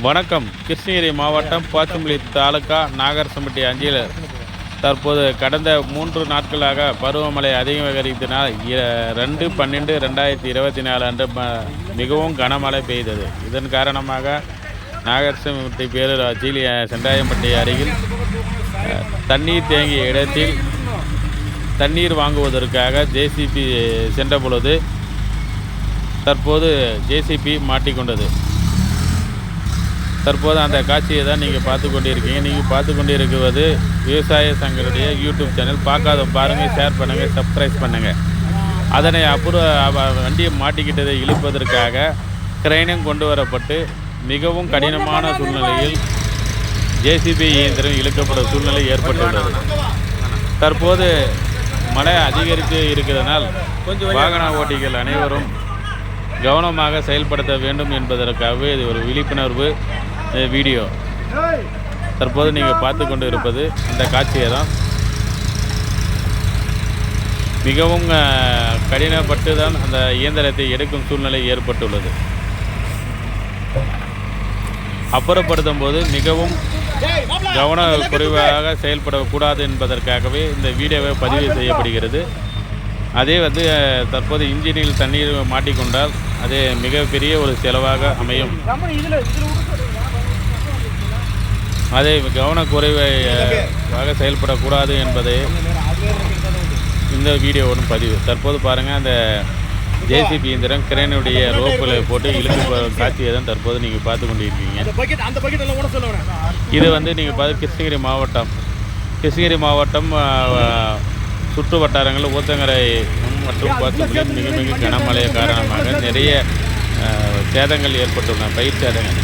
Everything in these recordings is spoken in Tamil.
வணக்கம். கிருஷ்ணகிரி மாவட்டம் பாச்சம்பள்ளி தாலுகா நாகரசம்பட்டி அஞ்சில். தற்போது கடந்த மூன்று நாட்களாக பருவமழை அதிகரித்தனால் ரெண்டு பன்னெண்டு ரெண்டாயிரத்தி இருபத்தி நாலு அன்று ம- மிகவும் கனமழை பெய்தது. இதன் காரணமாக நாகரசம்பட்டி பேரூராட்சியில் செண்டாயம்பட்டி அருகில் தண்ணீர் தேங்கிய இடத்தில் தண்ணீர் வாங்குவதற்காக ஜேசிபி சென்ற பொழுது தற்போது ஜேசிபி மாட்டிக்கொண்டது. தற்போது அந்த காட்சியை தான் நீங்கள் பார்த்து கொண்டிருக்கீங்க. நீங்கள் பார்த்து கொண்டிருக்குவது விவசாய சங்கருடைய யூடியூப் சேனல் பார்க்காத பாருங்கள் ஷேர் பண்ணுங்கள் சப்ஸ்கிரைப் பண்ணுங்கள் அதனை அப்புறம் வண்டியை மாட்டிக்கிட்டதை இழுப்பதற்காக கிரைனம் கொண்டு வரப்பட்டு மிகவும் கடினமான சூழ்நிலையில் ஜேசிபி இயந்திரம் இழுக்கப்படும் சூழ்நிலை ஏற்பட்டுள்ளது. தற்போது மழை அதிகரித்து இருக்கிறதனால் வாகன ஓட்டிகள் அனைவரும் கவனமாக செயல்படுத்த வேண்டும் என்பதற்காகவே இது ஒரு விழிப்புணர்வு. வீடியோ. தற்போது நீங்கள் பார்த்து கொண்டு இருப்பது இந்த காட்சியை தான். மிகவும் கடினப்பட்டு தான் அந்த இயந்திரத்தை எடுக்கும் சூழ்நிலை ஏற்பட்டுள்ளது. அப்புறப்படுத்தும் போது மிகவும் கவன குறைவாக செயல்படக்கூடாது என்பதற்காகவே இந்த வீடியோவை பதிவு செய்யப்படுகிறது. அதே வந்து தற்போது இன்ஜினில் தண்ணீர் மாட்டிக்கொண்டால் அது மிகப்பெரிய ஒரு செலவாக அமையும். அதை கவனக்குறைவாக செயல்படக்கூடாது என்பதை இந்த வீடியோவோடும் பதிவு. தற்போது பாருங்கள் அந்த ஜேசிபி இயந்திரம் கிரேனுடைய ரோப்பில் போட்டு இழுத்து காட்சியை தான் தற்போது நீங்கள் பார்த்து கொண்டிருக்கீங்க. இது வந்து நீங்கள் பார்த்து கிருஷ்ணகிரி மாவட்டம். கிருஷ்ணகிரி மாவட்டம் சுற்று வட்டாரங்களில் ஊத்தங்கரை மற்றும் பாத்துக்குளியில் மிக மிக கனமழை காரணமாக நிறைய சேதங்கள் ஏற்பட்டுள்ளன பயிர் சேதங்கள்.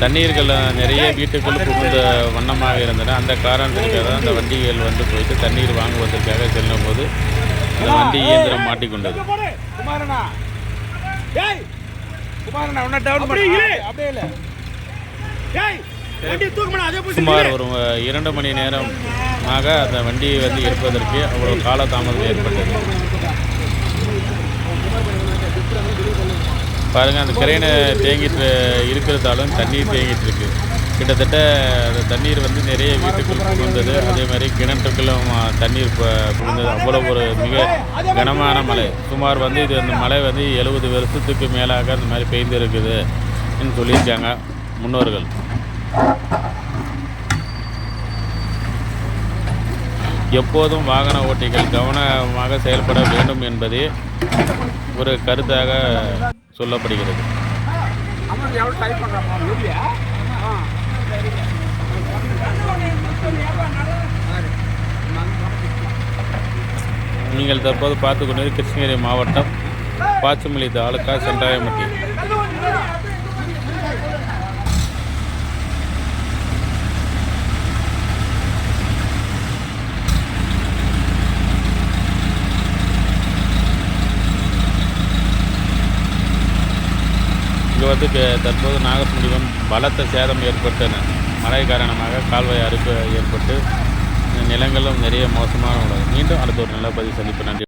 தண்ணீர்கள் நிறைய வீட்டுக்குள் புகுந்த வண்ணமாக இருந்தன. அந்த காரணத்திற்காக தான் அந்த வண்டிகள் வந்து போயிட்டு தண்ணீர் வாங்குவதற்காக செல்லும்போது அந்த வண்டி இயந்திரம் மாட்டிக்கொண்டது. சுமார் ஒரு இரண்டு மணி நேரமாக அந்த வண்டியை வந்து எடுப்பதற்கு அவ்வளோ காலதாமதம் ஏற்பட்டது. பாருங்க அந்த கரையினை தேங்கிட்டு இருக்கிறதாலும் தண்ணீர் தேங்கிட்டு இருக்கு. கிட்டத்தட்ட அந்த தண்ணீர் வந்து நிறைய வீட்டுக்குள் புகுந்தது. அதே மாதிரி கிணற்றுக்குள்ளும் தண்ணீர் புகுந்தது. அவ்வளோ ஒரு மிக கனமான மழை. சுமார் வந்து இது அந்த மழை வந்து எழுபது வருஷத்துக்கு மேலாக அந்த மாதிரி பெய்து இருக்குது சொல்லியிருக்காங்க முன்னோர்கள். எப்போதும் வாகன ஓட்டிகள் கவனமாக செயல்பட வேண்டும் என்பதே ஒரு கருத்தாக சொல்லப்படுகிறது. நீங்கள் தற்போது பார்த்து கொண்டது கிருஷ்ணகிரி மாவட்டம் பாச்சமல்லி தாலுக்கா சென்றாயமட்டி தொடர்ந்து தற்போது நாகப்பட்டினம் பலத்த சேதம் ஏற்பட்டன மழை காரணமாக கால்வாய் அறுப்பு ஏற்பட்டு நிலங்களும் நிறைய மோசமான உள்ளது மீண்டும் அடுத்த ஒரு நல்ல பதிவு சந்திப்பு. நன்றி.